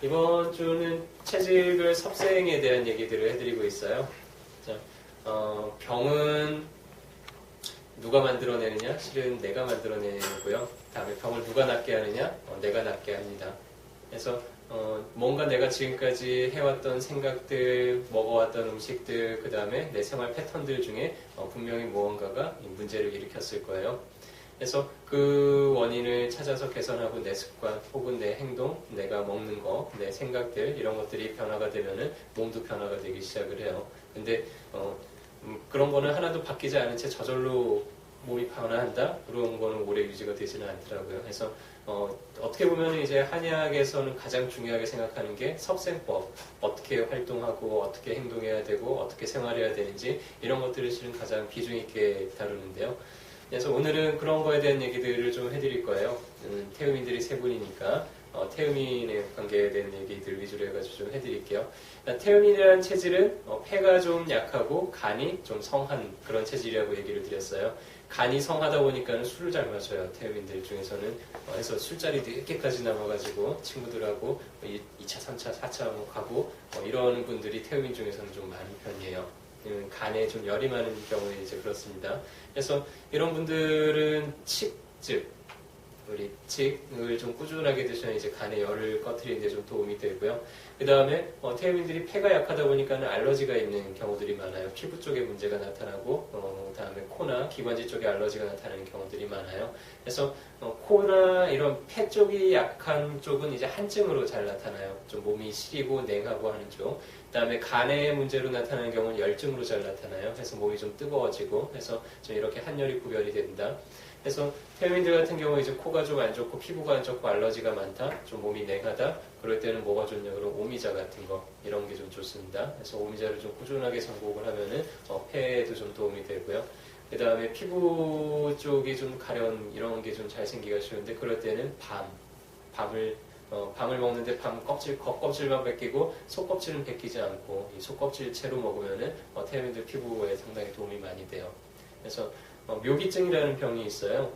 이번 주는 체질별 섭생에 대한 얘기들을 해드리고 있어요. 자, 어, 병은 누가 만들어내느냐? 실은 내가 만들어내고요. 다음에 병을 누가 낫게 하느냐? 어, 내가 낫게 합니다. 그래서 어, 뭔가 내가 지금까지 해왔던 생각들, 먹어왔던 음식들, 그 다음에 내 생활 패턴들 중에 어, 분명히 무언가가 이 문제를 일으켰을 거예요. 그래서 그 원인을 찾아서 개선하고 내 습관 혹은 내 행동, 내가 먹는 거, 내 생각들 이런 것들이 변화가 되면은 몸도 변화가 되기 시작을 해요. 근데 어, 음, 그런 거는 하나도 바뀌지 않은 채 저절로 몸이 변화한다 그런 거는 오래 유지가 되지는 않더라고요. 그래서 어, 떻게 보면 이제 한의학에서는 가장 중요하게 생각하는 게 섭생법 어떻게 활동하고 어떻게 행동해야 되고 어떻게 생활해야 되는지 이런 것들을 실은 가장 비중 있게 다루는데요. 그래서 오늘은 그런 거에 대한 얘기들을 좀 해드릴 거예요. 음, 태음인들이 세 분이니까 어, 태음인의 관계에 대한 얘기들 위주로 해가지고 좀 해드릴게요. 태음인이라는 체질은 어, 폐가 좀 약하고 간이 좀 성한 그런 체질이라고 얘기를 드렸어요. 간이 성하다 보니까는 술을 잘 마셔요. 태음인들 중에서는 어, 해서 술자리도 늦게까지 남아가지고 친구들하고 2차, 3차, 4차 가고 어, 이러는 분들이 태음인 중에서는 좀 많은 편이에요. 음, 간에 좀 열이 많은 경우에 이제 그렇습니다. 그래서 이런 분들은 칡, 즉 우리 칡을 좀 꾸준하게 드시면 이제 간의 열을 꺼트리는데 좀 도움이 되고요. 그 다음에 어, 태음인들이 폐가 약하다 보니까는 알러지가 있는 경우들이 많아요. 피부 쪽에 문제가 나타나고 어, 그다음에 코나 기관지 쪽에 알러지가 나타나는 경우들이 많아요. 그래서 어, 코나 이런 폐 쪽이 약한 쪽은 이제 한증으로 잘 나타나요. 좀 몸이 시리고 냉하고 하는 쪽. 그다음에 간의 문제로 나타나는 경우는 열증으로 잘 나타나요. 그래서 몸이 좀 뜨거워지고 해서 좀 이렇게 한열이 구별이 된다. 그래서 태민들 같은 경우 이제 코가 좀 안 좋고 피부가 안 좋고 알러지가 많다, 좀 몸이 냉하다. 그럴 때는 뭐가 좋냐 그럼 오미자 같은 거 이런 게 좀 좋습니다. 그래서 오미자를 좀 꾸준하게 선곡을 하면은 어, 폐에도 좀 도움이 되고요. 그 다음에 피부 쪽이 좀 가련 이런 게 좀 잘 생기가 쉬운데 그럴 때는 밤, 밤을 어, 밤을 먹는데 밤 껍질, 겉껍질만 벗기고 속껍질은 벗기지 않고 이 속껍질 채로 먹으면은 어, 태민들 피부에 상당히 도움이 많이 돼요. 그래서 어, 묘기증이라는 병이 있어요.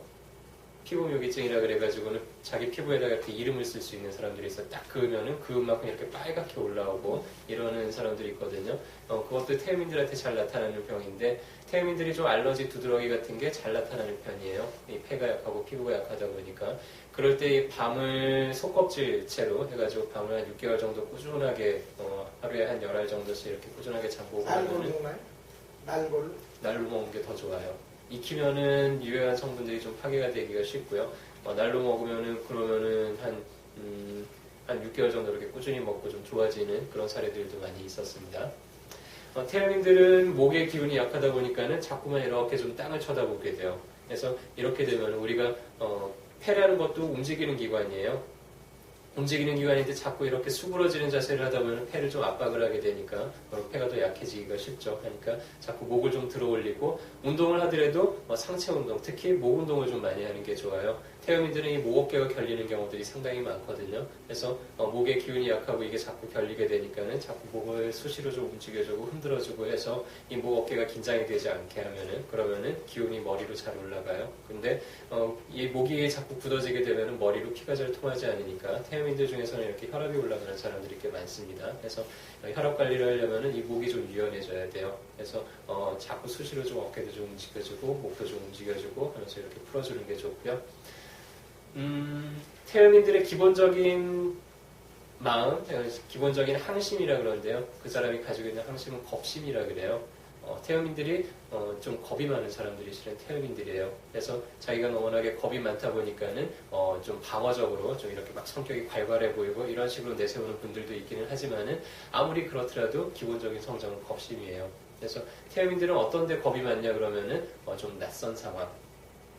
피부 묘기증이라 그래가지고는 자기 피부에다가 이렇게 이름을 쓸 수 있는 사람들이 있어. 딱 그으면은 그만큼 이렇게 빨갛게 올라오고 이러는 사람들이 있거든요. 어, 그것도 태음인들한테 잘 나타나는 병인데 태음인들이 좀 알러지 두드러기 같은 게 잘 나타나는 편이에요. 이 폐가 약하고 피부가 약하다 보니까 그럴 때 이 밤을 속껍질 채로 해가지고 밤을 한 6개월 정도 꾸준하게 어, 하루에 한 열알 정도씩 이렇게 꾸준하게 잠그고 날골 하면은 정말? 날골? 날로 먹는 게 더 좋아요. 익히면은 유해한 성분들이 좀 파괴가 되기가 쉽고요. 어, 날로 먹으면은 그러면은 한, 음, 한 6개월 정도 이렇게 꾸준히 먹고 좀 좋아지는 그런 사례들도 많이 있었습니다. 어, 태양인들은 목의 기운이 약하다 보니까는 자꾸만 이렇게 좀 땅을 쳐다보게 돼요. 그래서 이렇게 되면 우리가 어, 폐라는 것도 움직이는 기관이에요. 움직이는 기관인데 자꾸 이렇게 수그러지는 자세를 하다 보면 폐를 좀 압박을 하게 되니까 폐가 더 약해지기가 쉽죠. 그러니까 자꾸 목을 좀 들어 올리고 운동을 하더라도 어, 상체 운동, 특히 목 운동을 좀 많이 하는 게 좋아요. 태음인들은 이 목 어깨가 결리는 경우들이 상당히 많거든요. 그래서 어, 목의 기운이 약하고 이게 자꾸 결리게 되니까는 자꾸 목을 수시로 좀 움직여주고 흔들어주고 해서 이 목 어깨가 긴장이 되지 않게 하면은 그러면은 기운이 머리로 잘 올라가요. 근데 어, 이 목이 자꾸 굳어지게 되면은 머리로 피가 잘 통하지 않으니까 태음 인들 중에서는 이렇게 혈압이 올라가는 사람들이 꽤 많습니다. 그래서 혈압 관리를 하려면은 이 목이 좀 유연해져야 돼요. 그래서 어, 자꾸 수시로 좀 어깨도 좀 움직여주고 목도 좀 움직여주고 하면서 이렇게 풀어주는 게 좋고요. 음, 태음인들의 기본적인 마음, 어, 기본적인 항심이라 그러는데요. 그 사람이 가지고 있는 항심은 겁심이라 그래요. 어, 태음인들이 어, 좀 겁이 많은 사람들이 실은 태음인들이에요. 그래서 자기가 워낙에 겁이 많다 보니까는 어, 좀 방어적으로 좀 이렇게 막 성격이 괄괄해 보이고 이런 식으로 내세우는 분들도 있기는 하지만은 아무리 그렇더라도 기본적인 성장은 겁심이에요. 그래서 태음인들은 어떤 데 겁이 많냐 그러면은 어, 좀 낯선 상황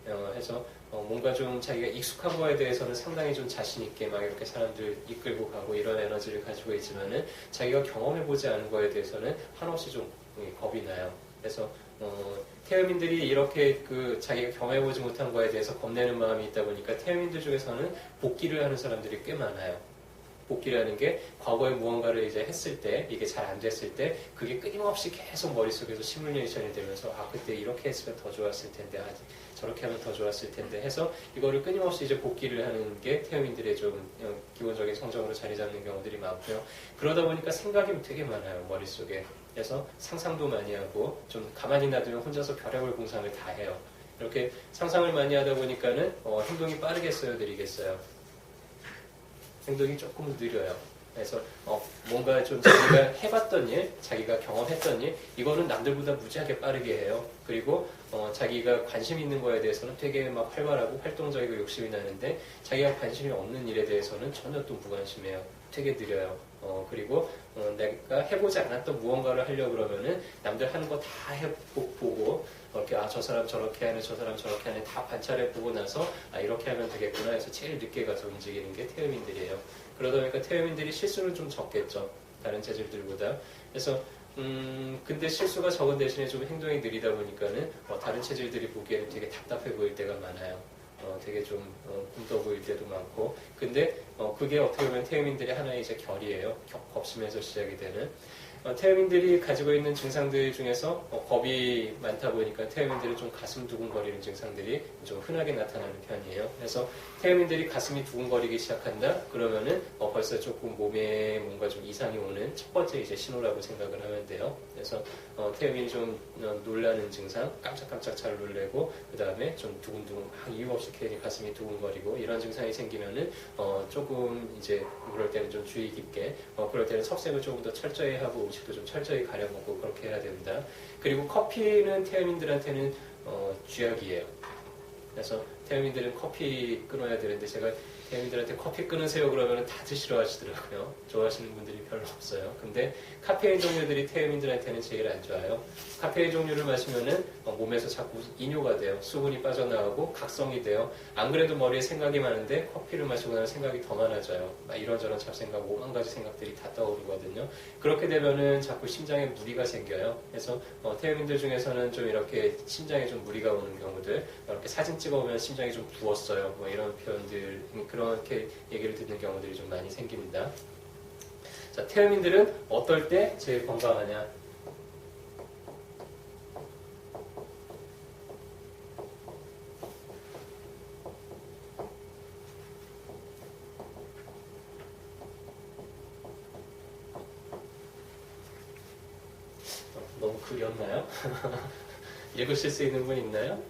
어, 해서 어, 뭔가 좀 자기가 익숙한 거에 대해서는 상당히 좀 자신 있게 막 이렇게 사람들 이끌고 가고 이런 에너지를 가지고 있지만은 자기가 경험해보지 않은 거에 대해서는 한없이 좀 겁이 나요. 그래서 어, 태음인들이 이렇게 그 자기가 경험해보지 못한 거에 대해서 겁내는 마음이 있다 보니까 태음인들 중에서는 복귀를 하는 사람들이 꽤 많아요. 복귀라는 게 과거에 무언가를 이제 했을 때 이게 잘 안 됐을 때 그게 끊임없이 계속 머릿속에서 시뮬레이션이 되면서 아 그때 이렇게 했으면 더 좋았을 텐데 아, 저렇게 하면 더 좋았을 텐데 해서 이거를 끊임없이 이제 복귀를 하는 게 태음인들의 좀 어, 기본적인 성적으로 자리 잡는 경우들이 많고요. 그러다 보니까 생각이 되게 많아요 머릿속에. 그래서 상상도 많이 하고 좀 가만히 놔두면 혼자서 별의별 공상을 다 해요. 이렇게 상상을 많이 하다 보니까는 어, 행동이 빠르겠어요, 느리겠어요? 행동이 조금 느려요. 그래서 어, 뭔가 좀 자기가 해봤던 일, 자기가 경험했던 일, 이거는 남들보다 무지하게 빠르게 해요. 그리고 어, 자기가 관심 있는 거에 대해서는 되게 막 활발하고 활동적이고 욕심이 나는데 자기가 관심이 없는 일에 대해서는 전혀 또 무관심해요. 되게 느려요. 어, 그리고 어, 내가 해보지 않았던 무언가를 하려고 그러면은 남들 하는 거 다 해보고 이렇게 아 저 사람 저렇게 하네 저 사람 저렇게 하네 다 관찰해 보고 나서 아 이렇게 하면 되겠구나 해서 제일 늦게 가서 움직이는 게 태음인들이에요. 그러다 보니까 태음인들이 실수는 좀 적겠죠. 다른 체질들보다. 그래서 음 근데 실수가 적은 대신에 좀 행동이 느리다 보니까는 어, 다른 체질들이 보기에는 되게 답답해 보일 때가 많아요. 어, 되게 좀 어, 굼떠 보일 때도 많고 근데 어, 그게 어떻게 보면 태음인들의 하나의 이제 결이에요. 겹- 겁심에서 시작이 되는 어, 태음인들이 가지고 있는 증상들 중에서 어, 겁이 많다 보니까 태음인들은 좀 가슴 두근거리는 증상들이 좀 흔하게 나타나는 편이에요. 그래서 태음인들이 가슴이 두근거리기 시작한다? 그러면은 어, 벌써 조금 몸에 뭔가 좀 이상이 오는 첫 번째 이제 신호라고 생각을 하면 돼요. 그래서 어, 태음인이 좀 어, 놀라는 증상, 깜짝깜짝 잘 놀래고 그 다음에 좀 두근두근 아, 이유 없이 괜히 가슴이 두근거리고 이런 증상이 생기면은 어, 조금 이제 그럴 때는 좀 주의 깊게 어, 그럴 때는 섭색을 조금 더 철저히 하고 음식도 좀 철저히 가려 먹고 그렇게 해야 됩니다. 그리고 커피는 태음인들한테는 어, 쥐약이에요. 그래서 태음인들은 커피 끊어야 되는데 제가 태음인들한테 커피 끊으세요 그러면 다들 싫어하시더라고요. 좋아하시는 분들이 별로 없어요. 근데 카페인 종류들이 태음인들한테는 제일 안 좋아요. 카페인 종류를 마시면은 어, 몸에서 자꾸 이뇨가 돼요. 수분이 빠져나가고 각성이 돼요. 안 그래도 머리에 생각이 많은데 커피를 마시고 나면 생각이 더 많아져요. 막 이런저런 잡생각, 오만 가지 생각들이 다 떠오르거든요. 그렇게 되면은 자꾸 심장에 무리가 생겨요. 그래서 어, 태음인들 중에서는 좀 이렇게 심장에 좀 무리가 오는 경우들, 이렇게 사진 찍어보면 심장이 좀 부었어요. 뭐 이런 표현들, 그 렇게 얘기를 듣는 경우들이 좀 많이 생깁니다. 자, 태음인들은 어떨 때 제일 건강하냐? 어, 너무 그렸나요? 읽으실 수 있는 분 있나요?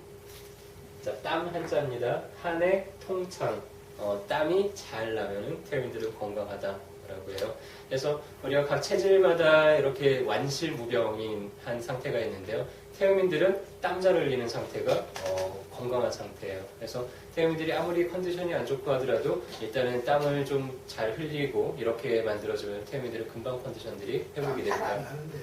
자, 땀 한자입니다. 한해 통창. 어, 땀이 잘 나면 태음인들은 건강하다라고 해요. 그래서 우리가 각 체질마다 이렇게 완실무병인 한 상태가 있는데요. 태음인들은 땀 잘 흘리는 상태가 어, 건강한 상태예요. 그래서 태음인들이 아무리 컨디션이 안 좋고 하더라도 일단은 땀을 좀 잘 흘리고 이렇게 만들어주면 태음인들은 금방 컨디션들이 회복이 됩니다. 잘안 하는데요.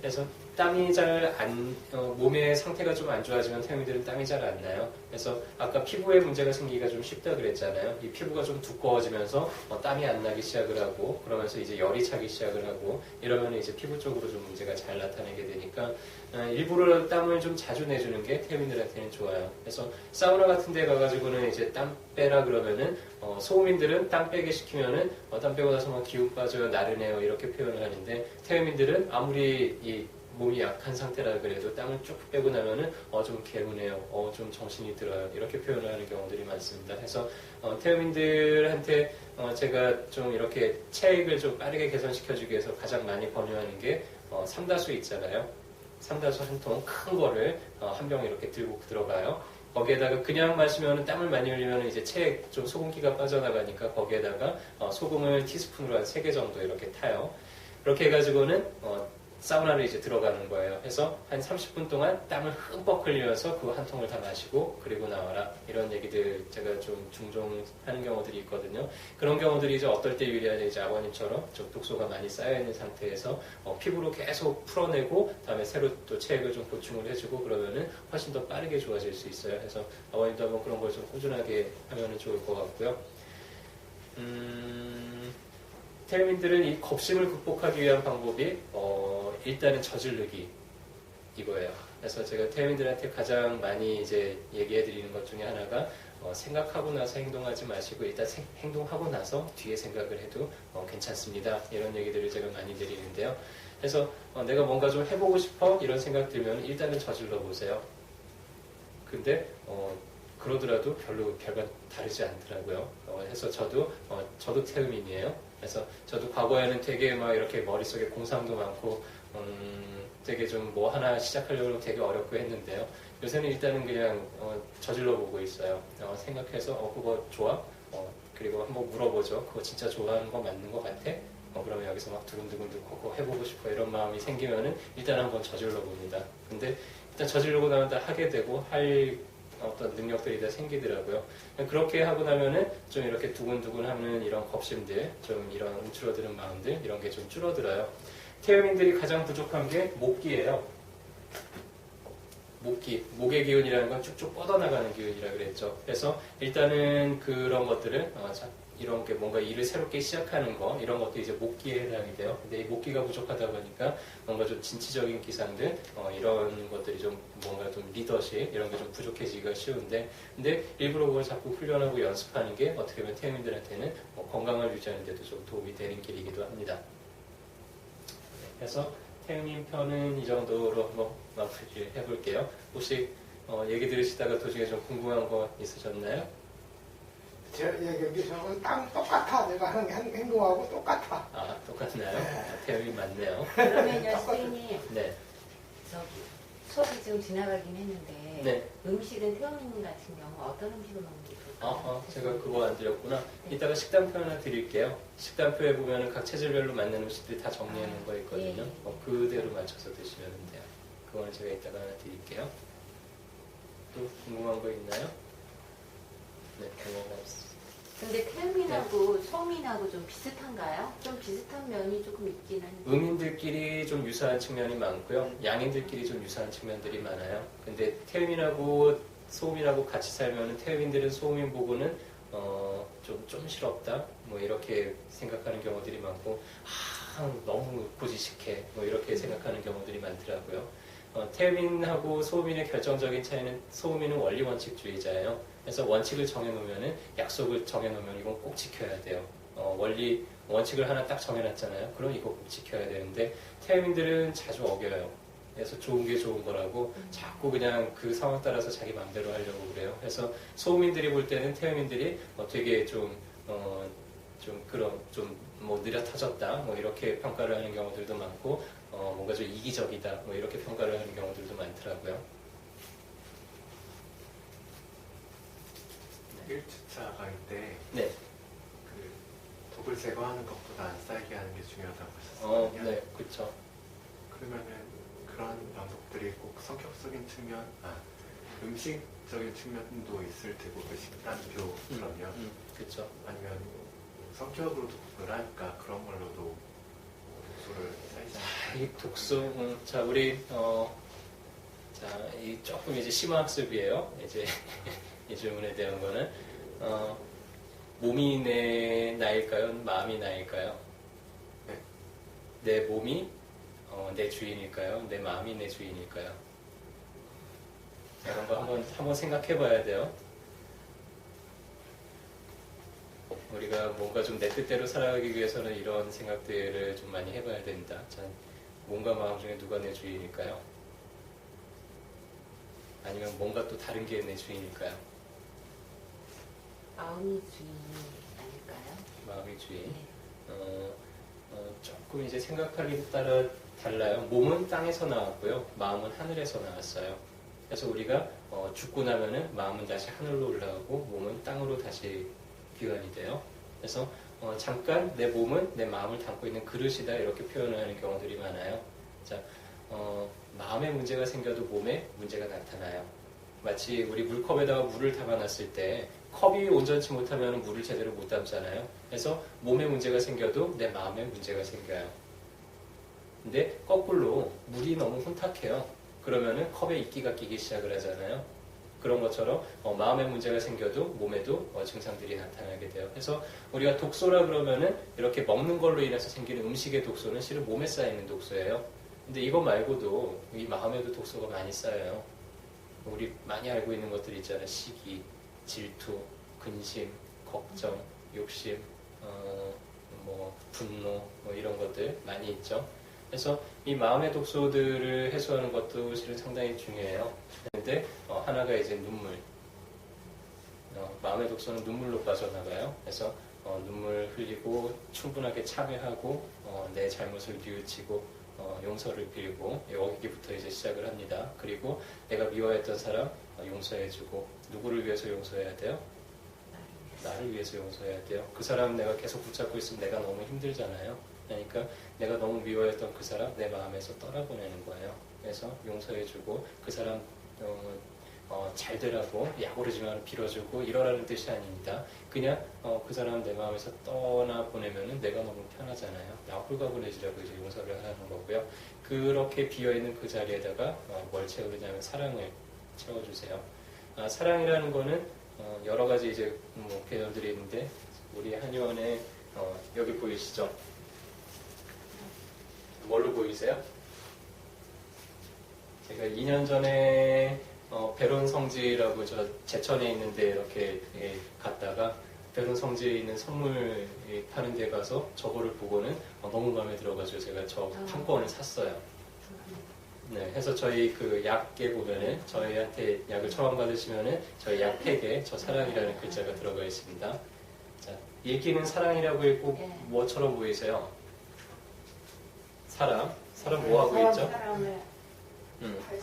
그래서 땀이 잘 안, 어, 몸의 상태가 좀 안 좋아지면 태음인들은 땀이 잘 안 나요. 그래서 아까 피부에 문제가 생기기가 좀 쉽다 그랬잖아요. 이 피부가 좀 두꺼워지면서 어, 땀이 안 나기 시작을 하고 그러면서 이제 열이 차기 시작을 하고 이러면 이제 피부 쪽으로 좀 문제가 잘 나타나게 되니까 어, 일부러 땀을 좀 자주 내주는 게 태음인들한테는 좋아요. 그래서 사우나 같은 데 가가지고 는 이제 땀 빼라 그러면은 어, 소음인들은 땀 빼게 시키면은 어, 땀 빼고 나서 막 기운 빠져요, 나른해요 이렇게 표현을 하는데 태음인들은 아무리 이 몸이 약한 상태라 그래도 땀을 쭉 빼고 나면은 어 좀 개운해요, 어 좀 정신이 들어요 이렇게 표현을 하는 경우들이 많습니다. 그래서 어, 태음인들한테 어, 제가 좀 이렇게 체액을 좀 빠르게 개선시켜주기 위해서 가장 많이 권유하는 게 어, 삼다수 있잖아요. 삼다수 한 통 큰 거를 어, 한병 이렇게 들고 들어가요. 거기에다가 그냥 마시면 땀을 많이 흘리면 이제 체액 좀 소금기가 빠져나가니까 거기에다가 어, 소금을 티스푼으로 한 3개 정도 이렇게 타요. 그렇게 해가지고는 어, 사우나를 이제 들어가는 거예요. 해서 한 30분 동안 땀을 흠뻑 흘리면서 그 한 통을 다 마시고 그리고 나와라 이런 얘기들 제가 좀 종종 하는 경우들이 있거든요. 그런 경우들이 이제 어떨 때 유리하냐 이제 아버님처럼 좀 독소가 많이 쌓여 있는 상태에서 어, 피부로 계속 풀어내고 다음에 새로 또 체액을 좀 보충을 해주고 그러면은 훨씬 더 빠르게 좋아질 수 있어요. 그래서 아버님도 한번 그런 걸 좀 꾸준하게 하면은 좋을 것 같고요. 음, 태민들은 이 겁심을 극복하기 위한 방법이 어, 일단은 저질르기 이거예요. 그래서 제가 태민들한테 가장 많이 이제 얘기해 드리는 것 중에 하나가 어, 생각하고 나서 행동하지 마시고 일단 생- 행동하고 나서 뒤에 생각을 해도 어, 괜찮습니다. 이런 얘기들을 제가 많이 드리는데요. 그래서 어, 내가 뭔가 좀 해보고 싶어 이런 생각 들면 일단은 저질러 보세요. 근데 어, 그러더라도 별로 결과 다르지 않더라고요. 어, 해서 저도 어, 저도 태음인이에요. 그래서 저도 과거에는 되게 막 이렇게 머릿속에 공상도 많고 음, 되게 좀 뭐 하나 시작하려고 되게 어렵고 했는데요. 요새는 일단은 그냥 어, 저질러 보고 있어요. 어, 생각해서 어 그거 좋아? 어, 그리고 한번 물어보죠. 그거 진짜 좋아하는 거 맞는 거 같아? 어, 그러면 여기서 막 두근두근 그거 해보고 싶어 이런 마음이 생기면은 일단 한번 저질러 봅니다. 근데 일단 저지르고 나면 다 하게 되고 할 어떤 능력들이 다 생기더라고요. 그렇게 하고 나면은 좀 이렇게 두근두근 하는 이런 겁심들, 좀 이런 움츠러드는 마음들 이런 게 좀 줄어들어요. 태음인들이 가장 부족한 게 목기예요. 목기, 목의 기운이라는 건 쭉쭉 뻗어나가는 기운이라 그랬죠. 그래서 일단은 그런 것들은 어, 자, 이런 게 뭔가 일을 새롭게 시작하는 거 이런 것도 이제 목기에 해당이 돼요. 근데 이 목기가 부족하다 보니까 뭔가 좀 진취적인 기상들 어, 이런 것들이 좀 뭔가 좀 리더십 이런 게 좀 부족해지기가 쉬운데 근데 일부러 그걸 자꾸 훈련하고 연습하는 게 어떻게 보면 태민들한테는 뭐 건강을 유지하는 데도 좀 도움이 되는 길이기도 합니다. 그래서 태민 편은 이 정도로 한번 마무리를 해볼게요. 혹시 어, 얘기 들으시다가 도중에 좀 궁금한 거 있으셨나요? 제 여기서는 땅 똑같아. 내가 하는 행- 행동하고 똑같아. 아 똑같나요? 아, 태음이 맞네요. 그러면요, 선생님, 네. 저기 수업이 좀 지나가긴 했는데 네. 음식은 태원님 같은 경우 어떤 음식을 먹는 게 좋을까요? 어, 어, 제가 그거 안 드렸구나. 이따가 식단표 하나 드릴게요. 식단표에 보면은 각 체질별로 맞는 음식들이 다 정리해 놓은 거 있거든요. 예, 예. 어, 그대로 맞춰서 드시면 돼요. 그거는 제가 이따가 하나 드릴게요. 또 궁금한 거 있나요? 네, 궁금한 거 없- 근데 태음인하고 소음인하고 좀 비슷한가요? 좀 비슷한 면이 조금 있긴 한데 음인들끼리 좀 유사한 측면이 많고요. 양인들끼리 좀 유사한 측면들이 많아요. 근데 태음인하고 소음인하고 같이 살면은 태음인들은 소음인 보고는 어, 좀, 좀 싫었다. 뭐 이렇게 생각하는 경우들이 많고, 아, 너무 고지식해. 뭐 이렇게 생각하는 경우들이 많더라고요. 어, 태음인하고 소음인의 결정적인 차이는 소음인은 원리 원칙주의자예요. 그래서 원칙을 정해놓으면은 약속을 정해놓으면 이건 꼭 지켜야 돼요. 어, 원리 원칙을 하나 딱 정해놨잖아요. 그럼 이거 꼭 지켜야 되는데 태음인들은 자주 어겨요. 그래서 좋은 게 좋은 거라고 자꾸 그냥 그 상황 따라서 자기 마음대로 하려고 그래요. 그래서 소음인들이 볼 때는 태음인들이 어, 되게 좀, 어, 좀 그런 좀 뭐 느려 터졌다 뭐 이렇게 평가를 하는 경우들도 많고 어, 뭔가 좀 이기적이다 뭐 이렇게 평가를 하는 경우들도 많더라고요. 1주차 갈 때 네, 그 독을 제거하는 것보다 안 쌓이게 하는 게 중요하다고 어, 하셨거든요. 네, 그렇죠. 그러면은 그런 방법들이 꼭 성격적인 측면, 아, 음식적인 측면도 있을 테고 그 식단표 그러면 음, 그렇죠. 아니면 성격으로 독을 하니까 그런 걸로도 독소를 쌓이지 않을까요? 이 독소, 음, 자 우리 어, 자, 이 조금 이제 심화학습이에요. 이제 이 질문에 대한 거는 어, 몸이 내 나일까요? 마음이 나일까요? 네. 내 몸이 어, 내 주인일까요? 내 마음이 내 주인일까요? 이런 거 한번 한번 생각해봐야 돼요. 우리가 뭔가 좀 내 뜻대로 살아가기 위해서는 이런 생각들을 좀 많이 해봐야 된다. 자, 몸과 마음 중에 누가 내 주인일까요? 아니면 뭔가 또 다른 게 내 주인일까요? 마음이 주인이 아닐까요? 마음이 주인. 네. 어, 어, 조금 이제 생각하기에 따라 달라요. 몸은 땅에서 나왔고요. 마음은 하늘에서 나왔어요. 그래서 우리가 어, 죽고 나면은 마음은 다시 하늘로 올라가고 몸은 땅으로 다시 귀환이 돼요. 그래서 어, 잠깐 내 몸은 내 마음을 담고 있는 그릇이다 이렇게 표현을 하는 경우들이 많아요. 자, 어, 마음에 문제가 생겨도 몸에 문제가 나타나요. 마치 우리 물컵에다가 물을 담아놨을 때 컵이 온전치 못하면 물을 제대로 못 담잖아요. 그래서 몸에 문제가 생겨도 내 마음에 문제가 생겨요. 근데 거꾸로 물이 너무 혼탁해요. 그러면은 컵에 이끼가 끼기 시작을 하잖아요. 그런 것처럼 어, 마음에 문제가 생겨도 몸에도 어, 증상들이 나타나게 돼요. 그래서 우리가 독소라 그러면은 이렇게 먹는 걸로 인해서 생기는 음식의 독소는 실은 몸에 쌓이는 독소예요. 근데 이거 말고도 이 마음에도 독소가 많이 쌓여요. 우리 많이 알고 있는 것들 있잖아요. 식이, 질투, 근심, 걱정, 욕심, 어, 뭐 분노 뭐 이런 것들 많이 있죠. 그래서 이 마음의 독소들을 해소하는 것도 실은 상당히 중요해요. 근데 어, 하나가 이제 눈물. 어, 마음의 독소는 눈물로 빠져나가요. 그래서 어, 눈물 흘리고 충분하게 참회하고 어, 내 잘못을 뉘우치고 어, 용서를 빌고 여기부터 이제 시작을 합니다. 그리고 내가 미워했던 사람 어, 용서해주고 누구를 위해서 용서해야 돼요? 나를 위해서 용서해야 돼요. 그 사람 내가 계속 붙잡고 있으면 내가 너무 힘들잖아요. 그러니까 내가 너무 미워했던 그 사람 내 마음에서 떠나보내는 거예요. 그래서 용서해주고 그 사람 어, 어, 잘 되라고 야구르지만 빌어주고 이러라는 뜻이 아닙니다. 그냥 어, 그 사람 내 마음에서 떠나보내면은 내가 너무 편하잖아요. 나 홀가분해지라고 이제 용서를 하는 거고요. 그렇게 비어있는 그 자리에다가 어, 뭘 채우느냐면 사랑을 채워주세요. 아, 사랑이라는 거는 어, 여러 가지 이제 뭐 개념들이 있는데 우리 한의원에 어, 여기 보이시죠? 뭘로 보이세요? 제가 2년 전에 어, 베론 성지라고 저 제천에 있는데 이렇게 예, 갔다가 베론 성지에 있는 선물 예, 파는 데 가서 저거를 보고는 어, 너무 마음에 들어가지고 제가 저 아. 판권을 샀어요. 네, 해서 저희 그 약에 보면은 저희한테 약을 처방 받으시면은 저희 약팩에 저 사랑이라는 글자가 들어가 있습니다. 자, 읽기는 사랑이라고 읽고 네. 뭐처럼 보이세요? 사람, 사람 뭐 하고 있죠? 사람을 음, 발-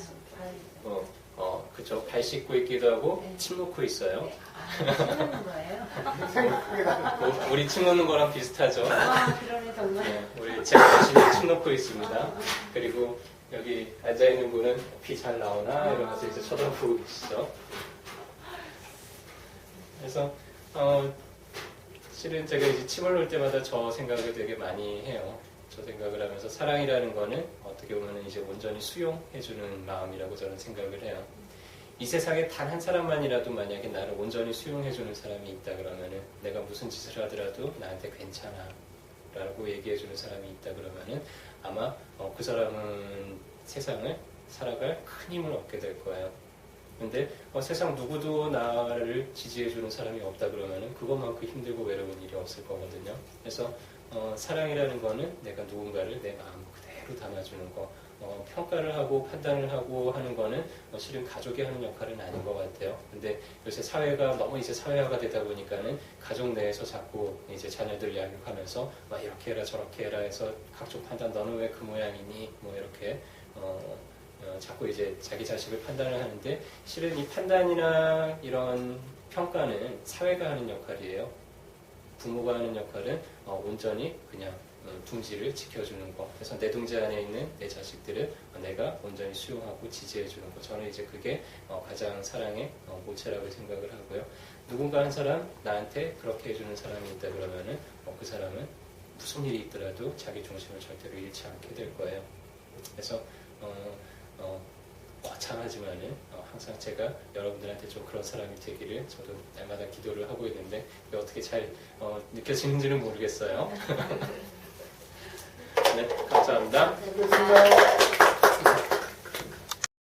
어, 어, 그쵸. 발 씻고 있기도 하고 네. 침 놓고 있어요. 네. 아, 거예요? 뭐, 우리 침 놓는 거랑 비슷하죠. 아, 그러네 정말. 네, 우리 제 자신이 침 놓고 있습니다. 그리고 여기 앉아 있는 분은 피 잘 나오나 이러면서 이제 쳐다보고 계시죠. 그래서 어, 실은 제가 이제 침을 놓을 때마다 저 생각을 되게 많이 해요. 저 생각을 하면서 사랑이라는 거는 어떻게 보면 이제 온전히 수용해주는 마음이라고 저는 생각을 해요. 이 세상에 단 한 사람만이라도 만약에 나를 온전히 수용해주는 사람이 있다 그러면은 내가 무슨 짓을 하더라도 나한테 괜찮아 라고 얘기해주는 사람이 있다 그러면은 아마 어, 그 사람은 세상을 살아갈 큰 힘을 얻게 될 거예요. 근데 어, 세상 누구도 나를 지지해주는 사람이 없다 그러면은 그것만큼 힘들고 외로운 일이 없을 거거든요. 그래서 어, 사랑이라는 거는 내가 누군가를 내 마음 그대로 담아주는 거. 어, 평가를 하고 판단을 하고 하는 거는 어, 실은 가족이 하는 역할은 아닌 것 같아요. 근데 요새 사회가 너무 이제 사회화가 되다 보니까는 가족 내에서 자꾸 이제 자녀들 양육하면서 막 이렇게 해라 저렇게 해라 해서 각종 판단 너는 왜 그 모양이니 뭐 이렇게 어, 어, 자꾸 이제 자기 자식을 판단을 하는데 실은 이 판단이나 이런 평가는 사회가 하는 역할이에요. 부모가 하는 역할은 어, 온전히 그냥 어, 둥지를 지켜주는 거. 그래서 내 둥지 안에 있는 내 자식들을 어, 내가 온전히 수용하고 지지해주는 거. 저는 이제 그게 어, 가장 사랑의 어, 모체라고 생각을 하고요. 누군가 한 사람 나한테 그렇게 해주는 사람이 있다 그러면은 어, 그 사람은 무슨 일이 있더라도 자기 중심을 절대로 잃지 않게 될 거예요. 그래서 어, 어, 거창하지만은 어, 항상 제가 여러분들한테 좀 그런 사람이 되기를 저도 날마다 기도를 하고 있는데 어떻게 잘 어, 느껴지는지는 모르겠어요. 네, 감사합니다.